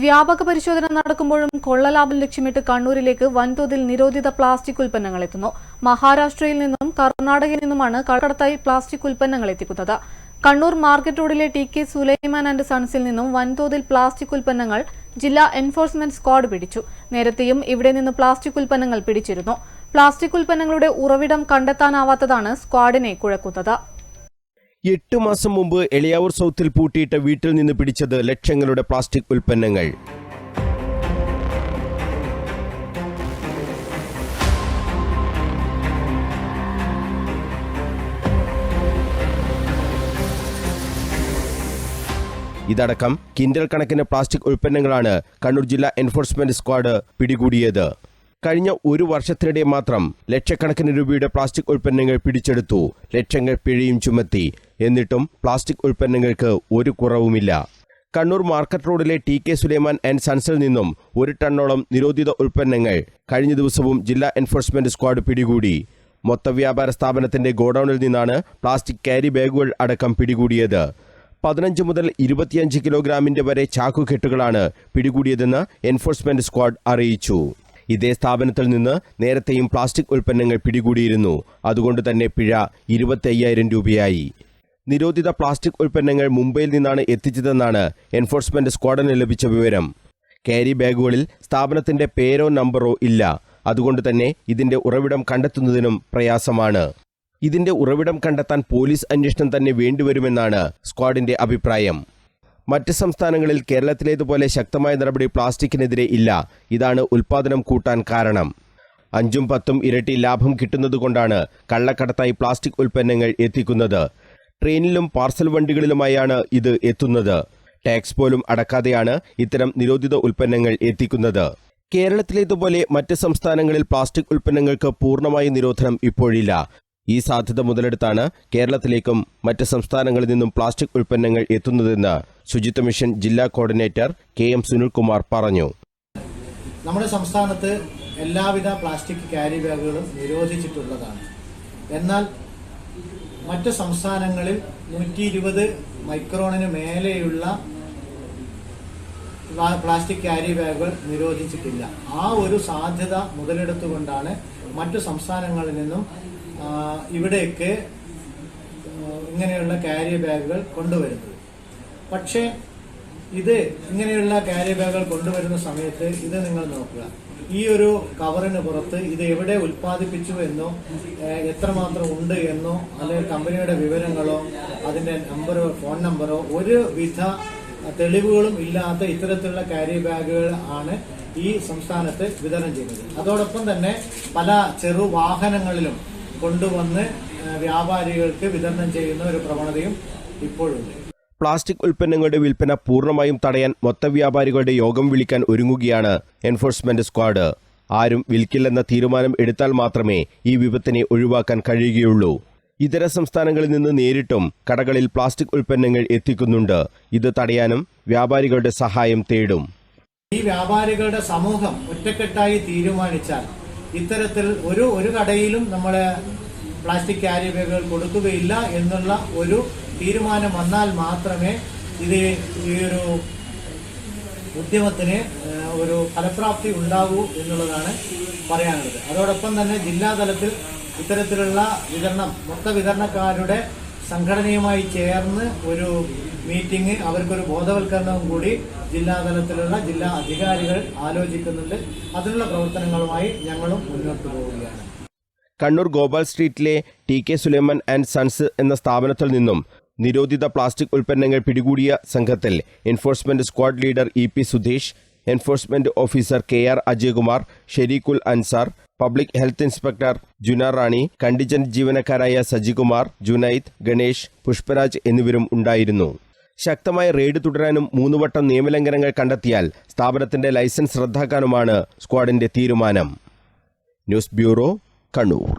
വ്യാപക പരിശോധന നടക്കുമ്പോഴും കൊള്ളലാഭം ലക്ഷ്യമിട്ട് കണ്ണൂരിലേക്ക് വൻതോതിൽ നിരോധിത പ്ലാസ്റ്റിക് ഉൽപ്പന്നങ്ങൾ എത്തുന്നു. മഹാരാഷ്ട്രയിൽ നിന്നും കർണാടകയിൽ നിന്നുമാണ് കടത്തായി പ്ലാസ്റ്റിക് ഉൽപ്പന്നങ്ങൾ എത്തിക്കുന്നത്. കണ്ണൂർ മാർക്കറ്റ് റോഡിലെ ടി കെ സുലൈമാൻ ആൻഡ് സൺസിൽ നിന്നും വൻതോതിൽ പ്ലാസ്റ്റിക് ഉൽപ്പന്നങ്ങൾ ജില്ലാ എൻഫോഴ്സ്മെന്റ് സ്ക്വാഡ് പിടിച്ചു. നേരത്തെയും ഇവിടെ നിന്ന് പ്ലാസ്റ്റിക് ഉൽപ്പന്നങ്ങൾ പിടിച്ചിരുന്നു. പ്ലാസ്റ്റിക് ഉൽപ്പന്നങ്ങളുടെ ഉറവിടം കണ്ടെത്താനാവാത്തതാണ് സ്ക്വാഡിനെ കുഴക്കുന്നത്. എട്ട് മാസം മുമ്പ് എളിയാവൂർ സൗത്തിൽ പൂട്ടിയിട്ട വീട്ടിൽ നിന്ന് പിടിച്ചത് ലക്ഷങ്ങളുടെ പ്ലാസ്റ്റിക് ഉൽപ്പന്നങ്ങൾ. ഇതടക്കം കിൻഡൽ കണക്കിന് പ്ലാസ്റ്റിക് ഉൽപ്പന്നങ്ങളാണ് കണ്ണൂർ ജില്ലാ എൻഫോഴ്സ്മെന്റ് സ്ക്വാഡ് പിടികൂടിയത്. കഴിഞ്ഞ ഒരു വർഷത്തിനിടെ മാത്രം ലക്ഷക്കണക്കിന് രൂപയുടെ പ്ലാസ്റ്റിക് ഉൽപ്പന്നങ്ങൾ പിടിച്ചെടുത്തു. ലക്ഷങ്ങൾ പിഴയും ചുമത്തി. എന്നിട്ടും പ്ലാസ്റ്റിക് ഉൽപ്പന്നങ്ങൾക്ക് ഒരു കുറവുമില്ല. കണ്ണൂർ മാർക്കറ്റ് റോഡിലെ ടി കെ സുലൈമാൻ ആൻഡ് സൺസിൽ നിന്നും ഒരു ടണ്ണോളം നിരോധിത ഉൽപ്പന്നങ്ങൾ കഴിഞ്ഞ ദിവസവും ജില്ലാ എൻഫോഴ്സ്മെന്റ് സ്ക്വാഡ് പിടികൂടി. മൊത്തവ്യാപാര സ്ഥാപനത്തിന്റെ ഗോഡൌണിൽ നിന്നാണ് പ്ലാസ്റ്റിക് ക്യാരി ബാഗുകൾ അടക്കം പിടികൂടിയത്. പതിനഞ്ച് മുതൽ ഇരുപത്തിയഞ്ച് കിലോഗ്രാമിന്റെ വരെ ചാക്കുകെട്ടുകളാണ് പിടികൂടിയതെന്ന് എൻഫോഴ്സ്മെന്റ് സ്ക്വാഡ് അറിയിച്ചു. ഇതേ സ്ഥാപനത്തിൽ നിന്ന് നേരത്തെയും പ്ലാസ്റ്റിക് ഉൽപ്പന്നങ്ങൾ പിടികൂടിയിരുന്നു. അതുകൊണ്ട് തന്നെ പിഴ ഇരുപത്തയ്യായിരം രൂപയായി. നിരോധിത പ്ലാസ്റ്റിക് ഉൽപ്പന്നങ്ങൾ മുംബൈയിൽ നിന്നാണ് എത്തിച്ചതെന്നാണ് എൻഫോഴ്സ്മെന്റ് സ്ക്വാഡിന് ലഭിച്ച വിവരം. ക്യാരി ബാഗുകളിൽ സ്ഥാപനത്തിന്റെ പേരോ നമ്പറോ ഇല്ല. അതുകൊണ്ട് തന്നെ ഇതിന്റെ ഉറവിടം കണ്ടെത്തുന്നതിനും പ്രയാസമാണ്. ഇതിന്റെ ഉറവിടം കണ്ടെത്താൻ പോലീസ് അന്വേഷണം തന്നെ വേണ്ടിവരുമെന്നാണ് സ്ക്വാഡിന്റെ അഭിപ്രായം. മറ്റ് സംസ്ഥാനങ്ങളിൽ കേരളത്തിലേതുപോലെ ശക്തമായ നടപടി പ്ലാസ്റ്റിക്കിനെതിരെ ഇല്ല. ഇതാണ് ഉൽപാദനം കൂട്ടാൻ കാരണം. അഞ്ചും പത്തും ഇരട്ടി ലാഭം കിട്ടുന്നതുകൊണ്ടാണ് കള്ളക്കടത്തായി പ്ലാസ്റ്റിക് ഉൽപ്പന്നങ്ങൾ എത്തിക്കുന്നത്. ട്രെയിനിലും പാർസൽ വണ്ടികളിലുമായാണ് ഇത് എത്തുന്നത്. ടാക്സ് പോലും അടക്കാതെയാണ് ഇത്തരം നിരോധിത ഉൽപ്പന്നങ്ങൾ എത്തിക്കുന്നത്. കേരളത്തിലേതുപോലെ മറ്റ് സംസ്ഥാനങ്ങളിൽ പ്ലാസ്റ്റിക് ഉൽപ്പന്നങ്ങൾക്ക് പൂർണമായ നിരോധനം ഇപ്പോഴില്ല. ഈ സാധ്യത മുതലെടുത്താണ് കേരളത്തിലേക്കും മറ്റ് സംസ്ഥാനങ്ങളിൽ നിന്നും പ്ലാസ്റ്റിക് ഉൽപ്പന്നങ്ങൾ എത്തുന്നതെന്ന് ശുചിത്വ മിഷൻ ജില്ലാ കോർഡിനേറ്റർ കെ എം സുനിൽകുമാർ പറഞ്ഞു. നമ്മുടെ സംസ്ഥാനത്ത് എല്ലാവിധ പ്ലാസ്റ്റിക് ക്യാരി ബാഗുകളും നിരോധിച്ചിട്ടുള്ളതാണ്. എന്നാൽ മറ്റ് സംസ്ഥാനങ്ങളിൽ നൂറ്റി ഇരുപത് മൈക്രോണിന് മേലെയുള്ള പ്ലാസ്റ്റിക് ക്യാരി ബാഗുകൾ നിരോധിച്ചിട്ടില്ല. ആ ഒരു സാധ്യത മുതലെടുത്തുകൊണ്ടാണ് മറ്റു സംസ്ഥാനങ്ങളിൽ നിന്നും ആ, ഇങ്ങനെയുള്ള കാരിയർ ബാഗുകൾ കൊണ്ടുവരുന്നത്. പക്ഷേ ഇത് ഇങ്ങനെയുള്ള കാരിയർ ബാഗുകൾ കൊണ്ടുവരുന്ന സമയത്ത് ഇത് നിങ്ങൾ നോക്കുക. ഈ ഒരു കവറിന് പുറത്ത് ഇത് എവിടെ ഉൽപ്പാദിപ്പിച്ചു എന്നോ എത്രമാത്രം ഉണ്ട് എന്നോ അല്ലെങ്കിൽ കമ്പനിയുടെ വിവരങ്ങളോ അതിന്റെ നമ്പറോ ഫോൺ നമ്പറോ ഒരു വിധ തെളിവുകളും ഇല്ലാത്ത ഇത്തരത്തിലുള്ള കാരി ബാഗുകൾ ആണ് ഈ സംസ്ഥാനത്ത് വിതരണം ചെയ്യുന്നത്. അതോടൊപ്പം തന്നെ പല ചെറു വാഹനങ്ങളിലും കൊണ്ടുവന്ന് വ്യാപാരികൾക്ക് വിതരണം ചെയ്യുന്ന ഒരു പ്രവണതയും ഇപ്പോഴുണ്ട്. പ്ലാസ്റ്റിക് ഉൽപ്പന്നങ്ങളുടെ വിൽപ്പന പൂർണമായും തടയാൻ മൊത്തവ്യാപാരികളുടെ യോഗം വിളിക്കാൻ ഒരുങ്ങുകയാണ് എൻഫോഴ്സ്മെന്റ് സ്ക്വാഡ് ആരും വിൽക്കില്ലെന്ന തീരുമാനം എടുത്താൽ മാത്രമേ ഈ വിപത്തിനെ ഒഴിവാക്കാൻ കഴിയുകയുള്ളൂ. ഇതര സംസ്ഥാനങ്ങളിൽ നിന്ന് നേരിട്ടും കടകളിൽ പ്ലാസ്റ്റിക് ഉൽപ്പന്നങ്ങൾ എത്തിക്കുന്നുണ്ട്. ഇത് തടയാനും വ്യാപാരികളുടെ സഹായം തേടും. ഈ വ്യാപാരികളുടെ സമൂഹം ഒറ്റക്കെട്ടായി തീരുമാനിച്ചാൽ ഇത്തരത്തിൽ ഒരു ഒരു കടയിലും നമ്മളെ പ്ലാസ്റ്റിക് ക്യാരി ബാഗുകൾ കൊടുക്കുകയില്ല എന്നുള്ള ഒരു തീരുമാനം വന്നാൽ മാത്രമേ ഇത് ഈ ഒരു ഉദ്യമത്തിന് ഒരു ഫലപ്രാപ്തി ഉണ്ടാകൂ എന്നുള്ളതാണ് പറയാനുള്ളത്. അതോടൊപ്പം തന്നെ ജില്ലാതലത്തിൽ ഇത്തരത്തിലുള്ള വിതരണം മൊത്ത വിതരണക്കാരുടെ സംഘടനയുമായി ചേർന്ന് ഒരു മീറ്റിംഗ് അവർക്കൊരു ബോധവൽക്കരണവും കൂടി ജില്ലാതലത്തിലുള്ള ജില്ലാ അധികാരികൾ ആലോചിക്കുന്നുണ്ട്. അതിനുള്ള പ്രവർത്തനങ്ങളുമായി ഞങ്ങളും മുന്നോട്ട് പോവുകയാണ്. Kannur Gopal സ്ട്രീറ്റിലെ T K Sulaiman and sons എന്ന സ്ഥാപനത്തിൽ നിന്നും നിരോധിത പ്ലാസ്റ്റിക് ഉൽപ്പന്നങ്ങൾ പിടികൂടിയ സംഘത്തിൽ enforcement squad leader E P Sudheesh enforcement officer K R Ajayakumar Shareekhul Ansar public health inspector Juna Rani contingent ജീവനക്കാരായ Sajikumar Junaid Ganesh Pushparaj എന്നിവരും ഉണ്ടായിരുന്നു. ശക്തമായ റെയ്ഡ് തുടരാനും മൂന്നുവട്ടം നിയമലംഘനങ്ങൾ കണ്ടെത്തിയാൽ സ്ഥാപനത്തിന്റെ ലൈസൻസ് റദ്ദാക്കാനുമാണ് സ്ക്വാഡിന്റെ തീരുമാനം. News bureau Kannur.